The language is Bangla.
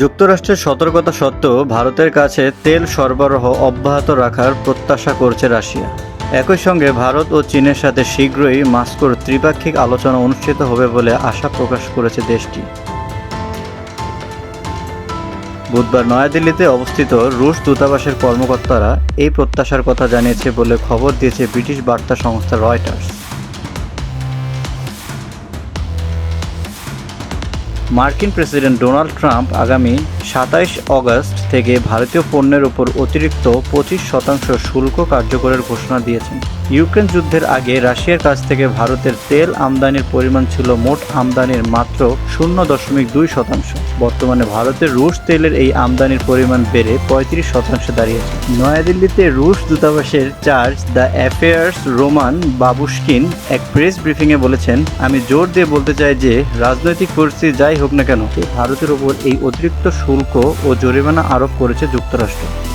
যুক্তরাষ্ট্রের সতর্কতা সত্ত্বেও ভারতের কাছে তেল সরবরাহ অব্যাহত রাখার প্রত্যাশা করছে রাশিয়া। একই সঙ্গে ভারত ও চীনের সাথে শীঘ্রই মাস্কোর ত্রিপাক্ষিক আলোচনা অনুষ্ঠিত হবে বলে আশা প্রকাশ করেছে দেশটি। বুধবার নয়াদিল্লিতে অবস্থিত রুশ দূতাবাসের কর্মকর্তারা এই প্রত্যাশার কথা জানিয়েছে বলে খবর দিয়েছে ব্রিটিশ বার্তা সংস্থা রয়টার্স। মার্কিন প্রেসিডেন্ট ডোনাল্ড ট্রাম্প আগামী সাতাইশ অগস্ট থেকে ভারতীয় পণ্যের উপর অতিরিক্ত পঁচিশ শতাংশ শুল্ক কার্যকরের ঘোষণা দিয়েছেন। ইউক্রেন যুদ্ধের আগে রাশিয়ার কাছ থেকে ভারতের তেল আমদানির পরিমাণ ছিল মোট আমদানির মাত্র শূন্য দশমিক দুই শতাংশ। বর্তমানে ভারতের রুশ তেলের এই আমদানির পরিমাণ বেড়ে পঁয়ত্রিশ শতাংশ দাঁড়িয়েছে। নয়াদিল্লিতে রুশ দূতাবাসের charge d' affaires Roman Babushkin এক প্রেস ব্রিফিংয়ে বলেছেন, আমি জোর দিয়ে বলতে চাই যে, রাজনৈতিক পরিস্থিতি যাই হোক না কেন ভারতের ওপর এই অতিরিক্ত শুল্ক ও জরিমানা আরোপ করেছে যুক্তরাষ্ট্র।